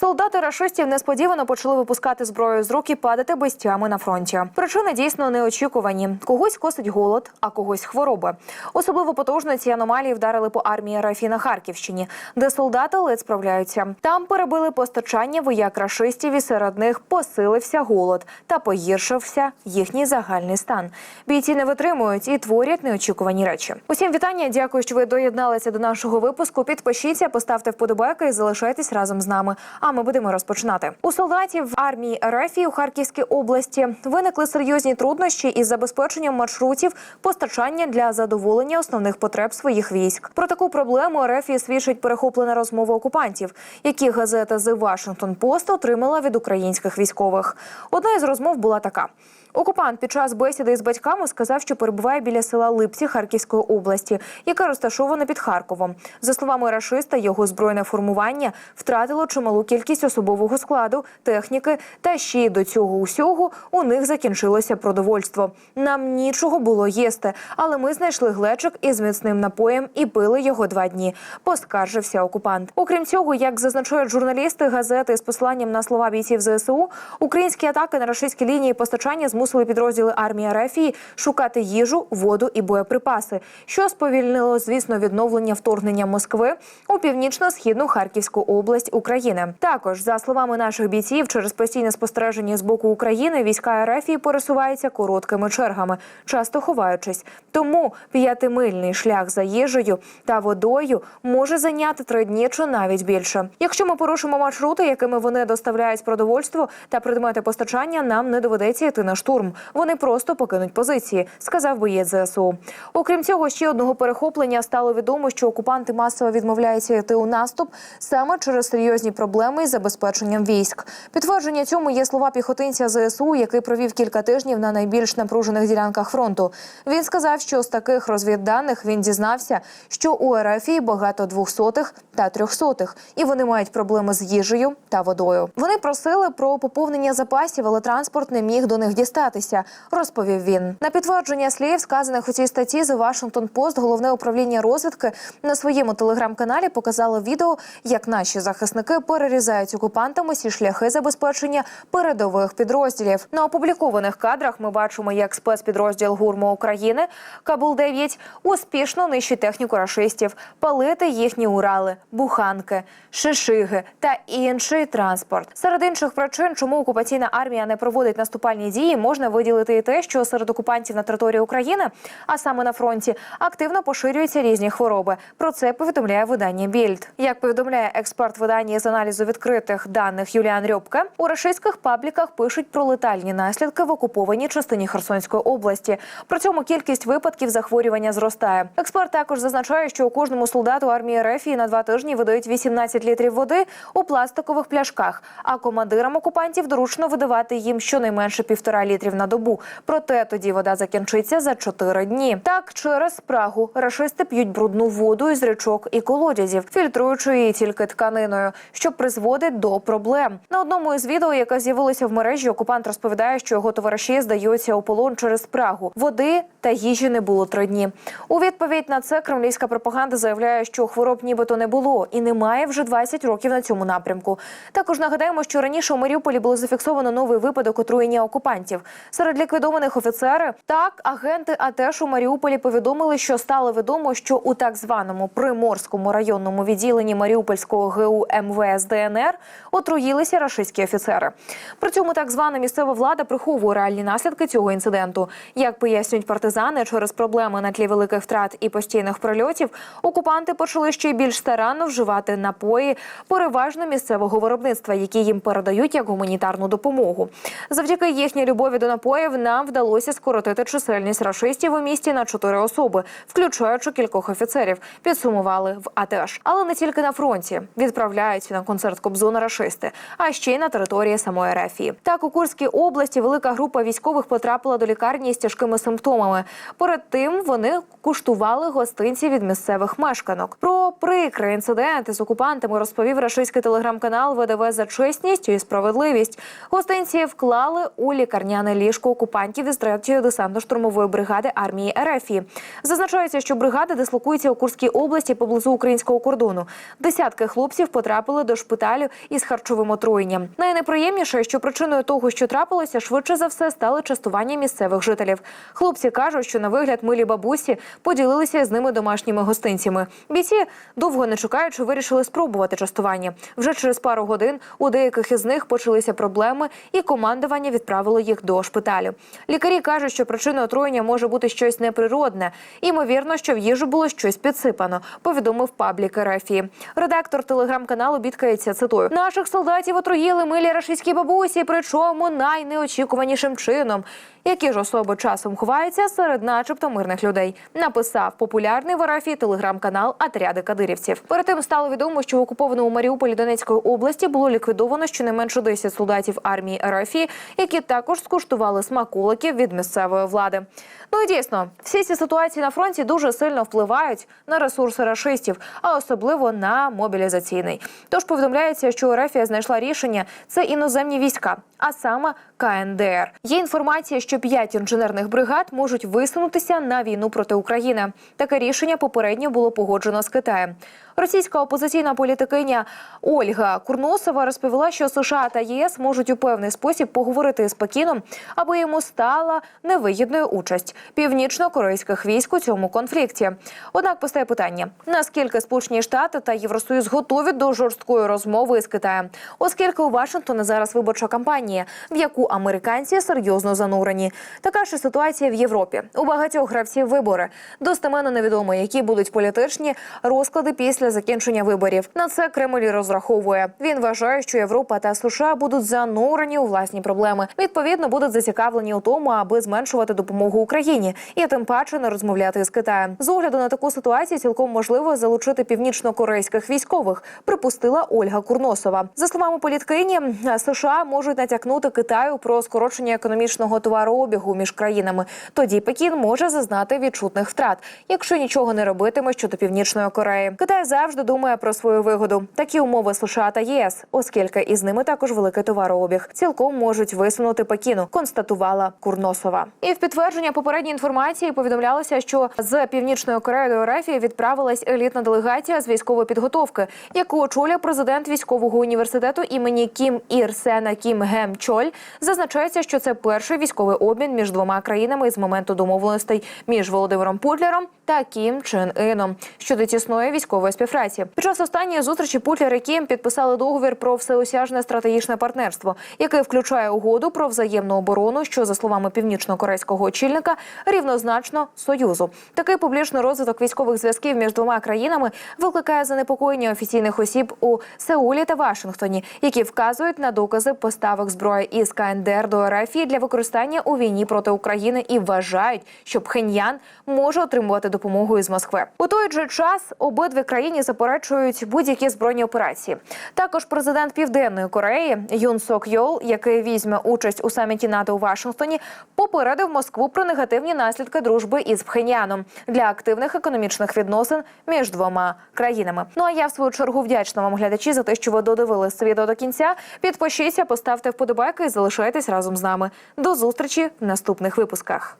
Солдати рашистів несподівано почали випускати зброю з рук і падати без тями на фронті. Причини дійсно неочікувані. Когось косить голод, а когось хвороби. Особливо потужно ці аномалії вдарили по армії РФ на Харківщині, де солдати ледь справляються. Там перебили постачання вояк рашистів, і серед них посилився голод та погіршився їхній загальний стан. Бійці не витримують і творять неочікувані речі. Усім вітання. Дякую, що ви доєдналися до нашого випуску. Підпишіться, поставте вподобайки і залишайтесь разом з нами. Ми будемо розпочинати. У солдатів армії РФ у Харківській області виникли серйозні труднощі із забезпеченням маршрутів постачання для задоволення основних потреб своїх військ. Про таку проблему РФ свідчить перехоплена розмова окупантів, які газета The Washington Post отримала від українських військових. Одна із розмов була така. Окупант під час бесіди із батьками сказав, що перебуває біля села Липці Харківської області, яке розташоване під Харковом. За словами рашиста, його збройне формування втратило чималу кількість особового складу, техніки, та ще й до цього усього у них закінчилося продовольство. Нам нічого було їсти, але ми знайшли глечик із міцним напоєм і пили його два дні. Поскаржився окупант. Окрім цього, як зазначають журналісти газети з посиланням на слова бійців ЗСУ, українські атаки на рашистські лінії постачання змусили підрозділи армії Рефії шукати їжу, воду і боєприпаси, що сповільнило, звісно, відновлення вторгнення Москви у північно-східну Харківську область України. Також, за словами наших бійців, через постійне спостереження з боку України війська Рефії пересуваються короткими чергами, часто ховаючись. Тому п'ятимильний шлях за їжею та водою може зайняти три дні чи навіть більше. Якщо ми порушимо маршрути, якими вони доставляють продовольство та предмети постачання, нам не доведеться йти на штурм. Вони просто покинуть позиції, сказав боєць ЗСУ. Окрім цього, ще одного перехоплення стало відомо, що окупанти масово відмовляються йти у наступ саме через серйозні проблеми із забезпеченням військ. Підтвердження цьому є слова піхотинця ЗСУ, який провів кілька тижнів на найбільш напружених ділянках фронту. Він сказав, що з таких розвідданих він дізнався, що у РФ багато двохсотих та трьохсотих, і вони мають проблеми з їжею та водою. Вони просили про поповнення запасів, але транспорт не міг до них дістатися, розповів він. На підтвердження слів, сказаних у цій статті The Washington Post, головне управління розвідки на своєму телеграм-каналі показало відео, як наші захисники перерізають окупантам усі шляхи забезпечення передових підрозділів. На опублікованих кадрах ми бачимо, як спецпідрозділ ГУРМО України Кабул 9 успішно нищить техніку рашистів, палити їхні урали, буханки, шишиги та інший транспорт. Серед інших причин, чому окупаційна армія не проводить наступальні дії, можна виділити і те, що серед окупантів на території України, а саме на фронті, активно поширюються різні хвороби. Про це повідомляє видання Більд. Як повідомляє експерт видання з аналізу відкритих даних Юліан Рьобка, у рашистських пабліках пишуть про летальні наслідки в окупованій частині Херсонської області. При цьому кількість випадків захворювання зростає. Експерт також зазначає, що у кожному солдату армії РФ на два тижні видають 18 літрів води у пластикових пляшках. А командирам окупантів доручно видавати їм щонайменше півтора літрів на добу. Проте тоді вода закінчиться за 4 дні. Так, через спрагу рашисти п'ють брудну воду із річок і колодязів, фільтруючи її тільки тканиною, що призводить до проблем. На одному із відео, яке з'явилося в мережі, окупант розповідає, що його товариші здаються у полон через спрагу. Води та їжі не було три дні. У відповідь на це кремлівська пропаганда заявляє, що хвороб нібито не було і немає вже 20 років на цьому напрямку. Також нагадаємо, що раніше у Маріуполі було зафіксовано новий випадок отруєння окупантів. Серед ліквідованих офіцери так агенти АТЕШ у Маріуполі повідомили, що стало відомо, що у так званому приморському районному відділенні Маріупольського ГУ МВС отруїлися рашистські офіцери. При цьому так звана місцева влада приховує реальні наслідки цього інциденту. Як пояснюють партизани, через проблеми на тлі великих втрат і постійних прильотів окупанти почали ще й більш старанно вживати напої переважно місцевого виробництва, які їм передають як гуманітарну допомогу. Завдяки їхній любові до напоїв нам вдалося скоротити чисельність рашистів у місті на чотири особи, включаючи кількох офіцерів. Підсумували в АТЕШ. Але не тільки на фронті відправляють на концерт Кобзона рашисти, а ще й на території самої Рефії. Так у Курській області велика група військових потрапила до лікарні з тяжкими симптомами. Перед тим вони куштували гостинці від місцевих мешканок. Про прикрий інцидент з окупантами розповів рашистський телеграм-канал ВДВ за чесність і справедливість. Гостинці вклали у лікарняне ліжко окупантів із 3-ї десантно-штурмової бригади армії РФ. Зазначається, що бригада дислокується у Курській області поблизу українського кордону. Десятки хлопців потрапили до шпиталю із харчовим отруєнням. Найнеприємніше, що причиною того, що трапилося, швидше за все стали частування місцевих жителів. Хлопці кажуть, що на вигляд милі бабусі поділилися з ними домашніми гостинцями. Бійці довго не чекаючи, вирішили спробувати частування. Вже через пару годин у деяких із них почалися проблеми, і командування відправило їх до шпиталю. Лікарі кажуть, що причиною отруєння може бути щось неприродне. Імовірно, що в їжу було щось підсипано. Повідомив паблік РФ. Редактор телеграм-каналу бідкається цитую: наших солдатів отруїли милі рашистські бабусі, причому найнеочікуванішим чином. Які ж особи часом ховаються серед, начебто, мирних людей, написав популярний в РФ телеграм-канал Отряди кадирівців. Перед тим стало відомо, що в окупованому Маріуполі Донецької області було ліквідовано щонайменше 10 солдатів армії РФ, які також скуштували смаколиків від місцевої влади. Ну і дійсно, всі ці ситуації на фронті дуже сильно впливають на ресурси рашистів, а особливо на мобілізаційний. Тож повідомляється, що РФ знайшла рішення це іноземні війська, а саме КНДР. Є інформація, що п'ять інженерних бригад можуть висунутися на війну проти України. Таке рішення попередньо було погоджено з Китаєм. Російська опозиційна політикиня Ольга Курносова розповіла, що США та ЄС можуть у певний спосіб поговорити з Пекіном, аби йому стала невигідною участь північно-корейських військ у цьому конфлікті. Однак постає питання: наскільки Сполучені Штати та Євросоюз готові до жорсткої розмови з Китаєм, оскільки у Вашингтона зараз виборча кампанія, в яку американці серйозно занурені. Така ж ситуація в Європі. У багатьох гравців вибори достеменно невідомо, які будуть політичні розклади після закінчення виборів. На це Кремль розраховує. Він вважає, що Європа та США будуть занурені у власні проблеми. Відповідно, будуть зацікавлені у тому, аби зменшувати допомогу Україні і тим паче не розмовляти з Китаєм. З огляду на таку ситуацію цілком можливо залучити північно-корейських військових. Припустила Ольга Курносова. За словами політкині, США можуть натякнути Китаю про скорочення економічного товарообігу між країнами. Тоді Пекін може зазнати відчутних втрат, якщо нічого не робитиме щодо північної Кореї. Китай завжди думає про свою вигоду. Такі умови США та ЄС, оскільки із ними також великий товарообіг, цілком можуть висунути Пекіну. Констатувала Курносова. І в підтвердження попередньої інформації повідомлялося, що з північної Кореї до РФ відправилась елітна делегація з військової підготовки, яку очолює президент військового університету імені Кім Ір Сена Кім Гем Чоль. Зазначається, що це перший військовий обмін між двома країнами з моменту домовленостей між Володимиром Путлером та Кім Чен Іном щодо тісної військової співпраці. Під час останньої зустрічі Путлер і Кім підписали договір про всеосяжне стратегічне партнерство, яке включає угоду про взаємну оборону, що за словами північно-корейського очільника рівнозначно союзу. Такий публічний розвиток військових зв'язків між двома країнами викликає занепокоєння офіційних осіб у Сеулі та Вашингтоні, які вказують на докази поставок зброї із КНДР до РФ для використання у війні проти України і вважають, що Пхеньян може отримувати допомогу із Москви. У той же час обидві країни заперечують будь-які збройні операції. Також президент Південної Кореї Юн Сок Йол, який візьме участь у саміті НАТО у Вашингтоні, попередив Москву про негативні наслідки дружби із Пхеньяном для активних економічних відносин між двома країнами. Ну а я в свою чергу вдячна вам глядачі за те, що ви додивились це до кінця. Підпишіться, поставте вподобайки і залишайтесь разом з нами. До зустрічі в наступних випусках.